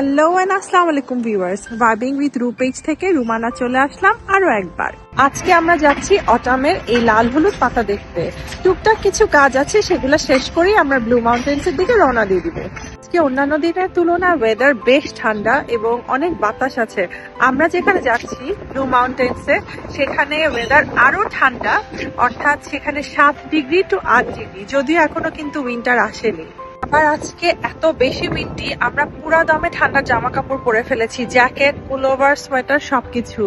Hello and আসসালামু আলাইকুম viewers vibing with রু পেজ থেকে রুমানা চলে আসলাম আরও একবার। আজকে আমরা যাচ্ছি অটামের এই লাল হলুদ পাতা দেখতে। টুকটাক কিছু কাজ আছে, সেগুলো শেষ করেই আমরা ব্লু মাউন্টেন্স এর দিকে রওনা দিয়ে দিব। আজকে অন্যান্য দিনের তুলনায় ওয়েদার বেশ ঠান্ডা এবং অনেক বাতাস আছে। আমরা যেখানে যাচ্ছি ব্লু মাউন্টেন্সে সেখানে ওয়েদার আরও ঠান্ডা, অর্থাৎ সেখানে সাত ডিগ্রি টু আট ডিগ্রি, যদিও এখনও কিন্তু উইন্টার আসেনি। আবার আজকে এত বেশি উইন্ডি আমরা পুরা দমে ঠান্ডার জামা কাপড় পরে ফেলেছি, জ্যাকেট, পুলোভার, সোয়েটার, সবকিছু।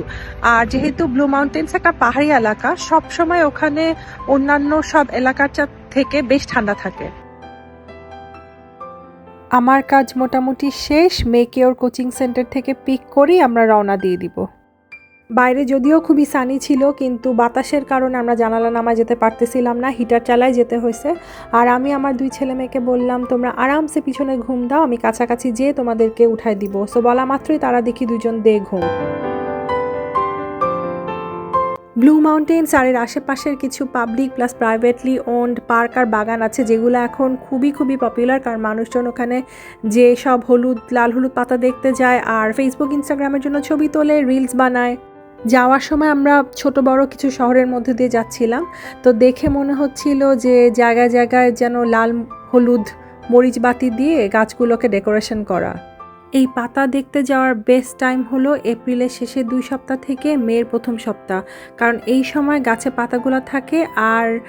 আর যেহেতু ব্লু মাউন্টেন্স একটা পাহাড়ি এলাকা সব সময় ওখানে অন্যান্য সব এলাকার থেকে বেশ ঠান্ডা থাকে। আমার কাজ মোটামুটি শেষ ওর কোচিং সেন্টার থেকে পিক করেই আমরা রওনা দিয়ে দিব। বাইরে যদিও খুবই সানি ছিল, কিন্তু বাতাসের কারণে আমরা জানালা নামায় যেতে পারতেছিলাম না হিটার চালায় যেতে হয়েছে। আর আমি আমার দুই ছেলে মেয়েকে বললাম, তোমরা আরামসে পিছনে ঘুম দাও, আমি কাছাকাছি যেয়ে তোমাদেরকে উঠায় দিব। সো বলা মাত্রই তারা দেখি দুজন দে ঘুম। ব্লু মাউন্টেন্স আর এর আশেপাশের কিছু public plus privately owned park আর বাগান আছে, যেগুলো এখন খুবই খুবই পপুলার কারণ মানুষজন ওখানে যে সব হলুদ, লাল হলুদ পাতা দেখতে যায়, আর ফেসবুক ইনস্টাগ্রামের জন্য ছবি তোলে রিলস বানায়। যাওয়ার সময় আমরা ছোট বড় কিছু শহরের মধ্যে দিয়ে যাচ্ছিলাম। তো দেখে মনে হচ্ছিল যে জায়গায় জায়গায় যেন লাল হলুদ মরিচ বাতি দিয়ে গাছগুলোকে ডেকোরেশন করা। এই পাতা দেখতে যাওয়ার বেস্ট টাইম হলো এপ্রিলের শেষে দুই সপ্তাহ থেকে মের প্রথম সপ্তাহ। কারণ এই সময় গাছে পাতাগুলো থাকে আর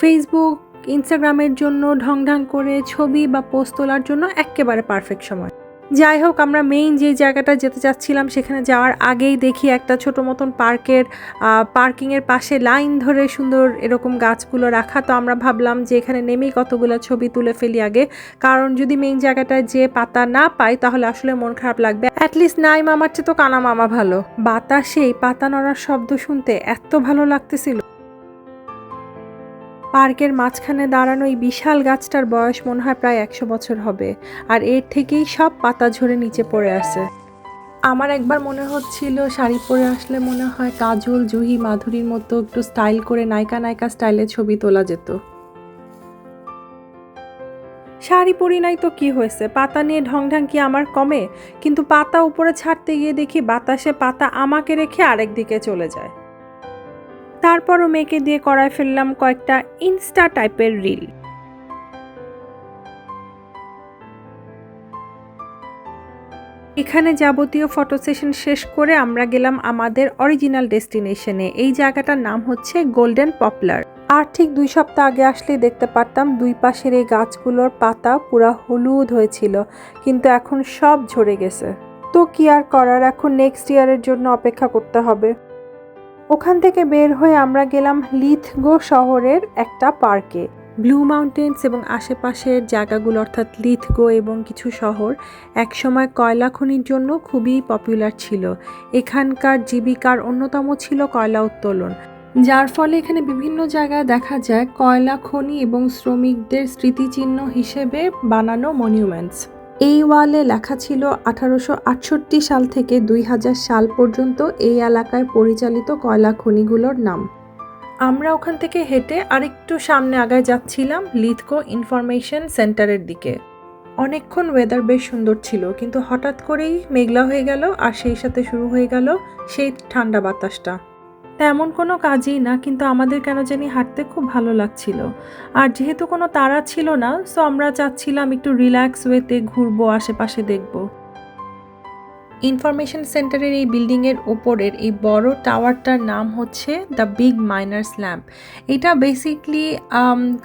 ফেসবুক ইনস্টাগ্রামের জন্য ঢং ঢং করে ছবি বা পোস্ট তোলার জন্য একেবারে পারফেক্ট সময়। যাই হোক, আমরা মেইন যে জায়গাটা যেতে চাচ্ছিলাম সেখানে যাওয়ার আগেই দেখি একটা ছোট মতন পার্কের পার্কিংয়ের পাশে লাইন ধরে সুন্দর এরকম গাছগুলো রাখা। তো আমরা ভাবলাম যে এখানে নেমেই কতগুলো ছবি তুলে ফেলি আগে। কারণ যদি মেইন জায়গাটায় যে পাতা না পাই, তাহলে আসলে মন খারাপ লাগবে। অ্যাটলিস্ট নাই মামার চেয়ে তো কানা মামা ভালো বাতাসেই পাতা নড়ার শব্দ শুনতে এত ভালো লাগতেছিল। পার্কের মাঝখানে দাঁড়ানো এই বিশাল গাছটার বয়স মনে হয় প্রায় একশো বছর হবে, আর এর থেকেই সব পাতা ঝরে নিচে পড়ে আছে। আমার একবার মনে হচ্ছিল শাড়ি পরে আসলে মনে হয় কাজল, জুহি, মাধুরীর মতো একটু স্টাইল করে নায়িকা নায়িকা স্টাইলে ছবি তোলা যেত। শাড়ি পরি নাই তো কি হয়েছে? পাতা নিয়ে ঢং ঢং কি আমার কমে? কিন্তু পাতা উপরে ছাড়তে গিয়ে দেখি বাতাসে পাতা আমাকে রেখে আরেক দিকে চলে যায়। তারপরও মেয়েকে দিয়ে করায় ফেললাম কয়েকটা ইনস্টা টাইপের রিল। এখানে যাবতীয় ফটো সেশন শেষ করে আমরা গেলাম আমাদের অরিজিনাল ডেস্টিনেশনে। এই জায়গাটার নাম হচ্ছে গোল্ডেন পপলার। আর ঠিক দুই সপ্তাহ আগে আসলেই দেখতে পারতাম দুই পাশের এই গাছগুলোর পাতা পুরা হলুদ হয়েছিল, কিন্তু এখন সব ঝরে গেছে। তো কি আর করার, এখন নেক্সট ইয়ারের জন্য অপেক্ষা করতে হবে। ওখান থেকে বের হয়ে আমরা গেলাম লিথগো শহরের একটা পার্কে। ব্লু মাউন্টেন্স এবং আশেপাশের জায়গাগুলো অর্থাৎ লিথগো এবং কিছু শহর একসময় কয়লা খনির জন্য খুবই পপুলার ছিল। এখানকার জীবিকার অন্যতম ছিল কয়লা উত্তোলন। যার ফলে এখানে বিভিন্ন জায়গায় দেখা যায় কয়লা খনি এবং শ্রমিকদের স্মৃতিচিহ্ন হিসেবে বানানো মনিউমেন্টস। এই ওয়ালে লেখা ছিল আঠারোশো আটষট্টি সাল থেকে দুই হাজার সাল পর্যন্ত এই এলাকায় পরিচালিত কয়লা খনিগুলোর নাম। আমরা ওখান থেকে হেঁটে আরেকটু সামনে আগায় যাচ্ছিলাম লিথকো ইনফরমেশন সেন্টারের দিকে। অনেকক্ষণ ওয়েদার বেশ সুন্দর ছিল, কিন্তু হঠাৎ করেই মেঘলা হয়ে গেল আর সেই সাথে শুরু হয়ে গেল সেই ঠান্ডা বাতাসটা। তেমন কোনো কাজই না, কিন্তু আমাদের কেন জানি হাঁটতে খুব ভালো লাগছিল। আর যেহেতু কোনো তাড়া ছিল না সো আমরা চাচ্ছিলাম একটু রিল্যাক্স ওয়েতে ঘুরবো, আশেপাশে দেখব। ইনফরমেশন সেন্টারের এই বিল্ডিংয়ের ওপরের এই বড় টাওয়ারটার নাম হচ্ছে দ্য বিগ মাইনার্স ল্যাম্প এটা বেসিকলি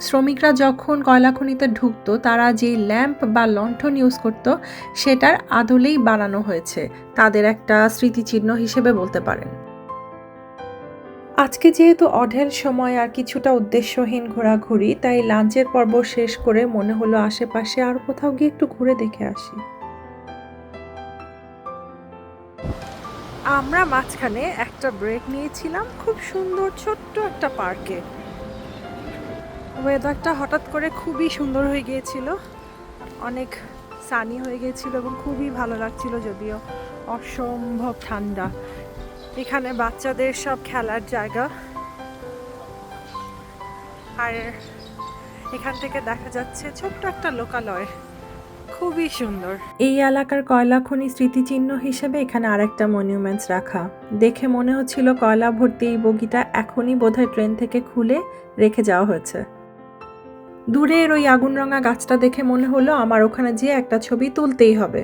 শ্রমিকরা যখন কয়লা খনিতে ঢুকতো, তারা যে ল্যাম্প বা লণ্ঠন ইউজ করতো, সেটার আদলেই বানানো হয়েছে। তাদের একটা স্মৃতিচিহ্ন হিসেবে বলতে পারেন। আজকে যেহেতু অঢেল সময় আর কিছুটা উদ্দেশ্যহীন ঘোরাঘুরি, তাই লাঞ্চের পর্ব শেষ করে মনে হলো আশেপাশে আর কোথাও গিয়ে একটু ঘুরে দেখে আসি। আমরা মাঝখানে একটা ব্রেক নিয়েছিলাম, খুব সুন্দর ছোট্ট একটা পার্কে ওয়েদারটা হঠাৎ করে খুবই সুন্দর হয়ে গিয়েছিল, অনেক সানি হয়ে গিয়েছিল এবং খুবই ভালো লাগছিল যদিও, অসম্ভব ঠান্ডা। এখানে বাচ্চাদের সব খেলার জায়গা। আর এখান থেকে দেখা যাচ্ছে ছোট্ট একটা লোকালয়। খুবই সুন্দর। এই এলাকার কয়লা খনি স্মৃতিচিহ্ন হিসেবে এখানে আরেকটা মনিউমেন্টস রাখা। দেখে মনে হচ্ছিল কয়লা ভর্তি এই বগিটা এখনই বোধহয় ট্রেন থেকে খুলে রেখে যাওয়া হয়েছে। দূরের ওই আগুন রঙা গাছটা দেখে মনে হলো, আমার ওখানে যেয়ে একটা ছবি তুলতেই হবে।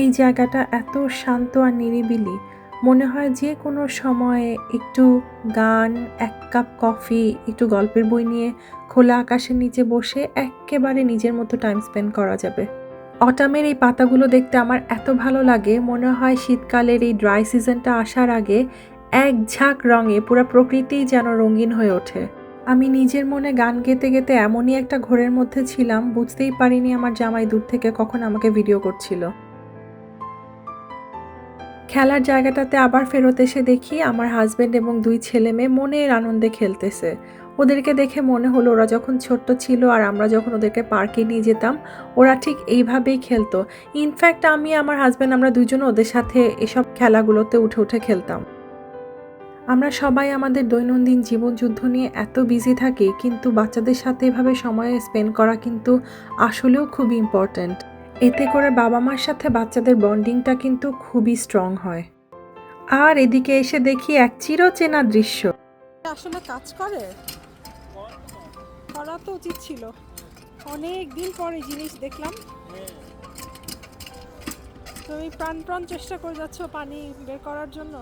এই জায়গাটা এত শান্ত আর নিরিবিলি। মনে হয় যে কোনো সময়ে একটু গান, এক কাপ কফি, একটু গল্পের বই নিয়ে খোলা আকাশের নিচে বসে একেবারে নিজের মতো টাইম স্পেন্ড করা যাবে। অটামের এই পাতাগুলো দেখতে আমার এত ভালো লাগে, মনে হয় শীতকালের এই ড্রাই সিজনটা আসার আগে এক ঝাঁক রঙে পুরো প্রকৃতিই যেন রঙিন হয়ে ওঠে। আমি নিজের মনে গান গেতে গেতে এমনই একটা ঘোরের মধ্যে ছিলাম, বুঝতেই পারিনি আমার জামাই দূর থেকে কখন আমাকে ভিডিও করছিল। খেলার জায়গাটাতে আবার ফেরত এসে দেখি আমার হাজবেন্ড এবং দুই ছেলে মেয়ে মনের আনন্দে খেলতেছে। ওদেরকে দেখে মনে হলো ওরা যখন ছোট্ট ছিল আর আমরা যখন ওদেরকে পার্কে নিয়ে যেতাম, ওরা ঠিক এইভাবেই খেলতো। ইনফ্যাক্ট আমি, আমার হাজব্যান্ড আমরা দুজন ওদের সাথে এসব খেলাগুলোতে উঠে উঠে খেলতাম। আমরা সবাই আমাদের দৈনন্দিন জীবনযুদ্ধ নিয়ে এত বিজি থাকি, কিন্তু বাচ্চাদের সাথে এভাবে সময় স্পেন্ড করা কিন্তু আসলেও খুব ইম্পর্ট্যান্ট এতে করে বাবা মার সাথে বাচ্চাদের বন্ডিংটা কিন্তু খুবই স্ট্রং হয়। আর এদিকে এসে দেখি এক চিরচেনা দৃশ্য। আসলে কাজ করে? করা তো উচিত ছিল। অনেক দিন পরে জিনিস দেখলাম। তুমি প্রাণ প্রাণ চেষ্টা করে যাচ্ছ পানি বের করার জন্য?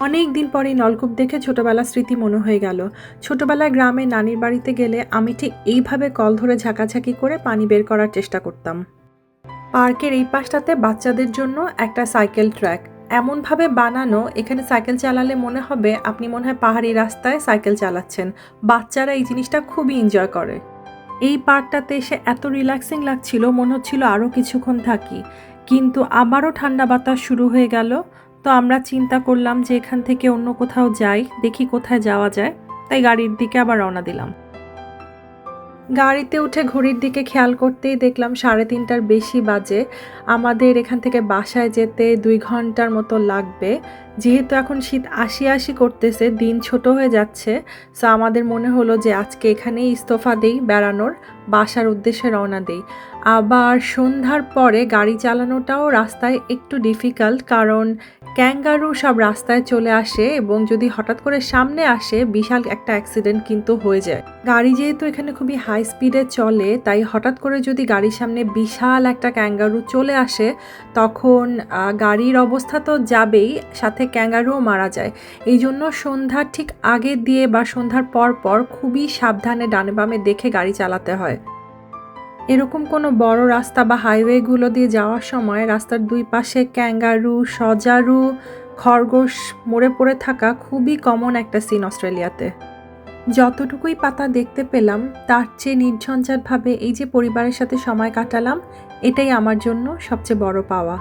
অনেক দিন পরে নলকূপ দেখে ছোটবেলার স্মৃতি মনে হয়ে গেল। ছোটবেলায় গ্রামে নানির বাড়িতে গেলে আমি ঠিক এইভাবে কল ধরে ঝাঁকাঝাঁকি করে পানি বের করার চেষ্টা করতাম। পার্কের এই পাশটাতে বাচ্চাদের জন্য একটা সাইকেল ট্র্যাক। এমনভাবে বানানো, এখানে সাইকেল চালালে মনে হবে আপনি মনে হয় পাহাড়ি রাস্তায় সাইকেল চালাচ্ছেন। বাচ্চারা এই জিনিসটা খুবই এনজয় করে। এই পার্কটাতে এসে এত রিল্যাক্সিং লাগছিল, মনে হচ্ছিল আরও কিছুক্ষণ থাকি। কিন্তু আবারও ঠান্ডা বাতাস শুরু হয়ে গেল। তো আমরা চিন্তা করলাম যে এখান থেকে অন্য কোথাও যাই, দেখি কোথায় যাওয়া যায়। তাই গাড়ির দিকে আবার রওনা দিলাম। গাড়িতে উঠে ঘড়ির দিকে খেয়াল করতেই দেখলাম সাড়ে তিনটার বেশি বাজে। আমাদের এখান থেকে বাসায় যেতে দুই ঘণ্টার মতো লাগবে। যেহেতু এখন শীত আশি আশি করতেছে, দিন ছোট হয়ে যাচ্ছে সো আমাদের মনে হলো যে আজকে এখানেই ইস্তফা দেই বেড়ানোর, বাসার উদ্দেশ্যে রওনা দেই। আবার সন্ধ্যার পরে গাড়ি চালানোটাও রাস্তায় একটু ডিফিকাল্ট কারণ ক্যাঙ্গারু সব রাস্তায় চলে আসে এবং যদি হঠাৎ করে সামনে আসে, বিশাল একটা অ্যাক্সিডেন্ট কিন্তু হয়ে যায়। গাড়ি যেহেতু এখানে খুবই হাই স্পিডে চলে, তাই হঠাৎ করে যদি গাড়ির সামনে বিশাল একটা ক্যাঙ্গারু চলে আসে, তখন গাড়ির অবস্থা তো যাবেই, সাথে ক্যাঙ্গারুও মারা যায়। এই জন্য সন্ধ্যার ঠিক আগে দিয়ে বা সন্ধ্যার পর পর খুবই সাবধানে ডানে বামে দেখে গাড়ি চালাতে হয়। এরকম কোনো বড় রাস্তা বা হাইওয়েগুলো দিয়ে যাওয়ার সময় রাস্তার দুই পাশে ক্যাঙ্গারু, সজারু, খরগোশ মরে পড়ে থাকা খুবই কমন একটা সিন অস্ট্রেলিয়াতে। যতটুকুই পাতা দেখতে পেলাম, তার চেয়ে নির্ঝঞ্ঝাটভাবে এই যে পরিবারের সাথে সময় কাটালাম, এটাই আমার জন্য সবচেয়ে বড় পাওয়া।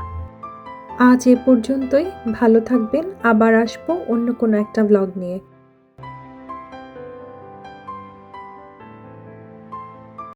আজ এ পর্যন্তই। ভালো থাকবেন। আবার আসব অন্য কোনো একটা ব্লগ নিয়ে।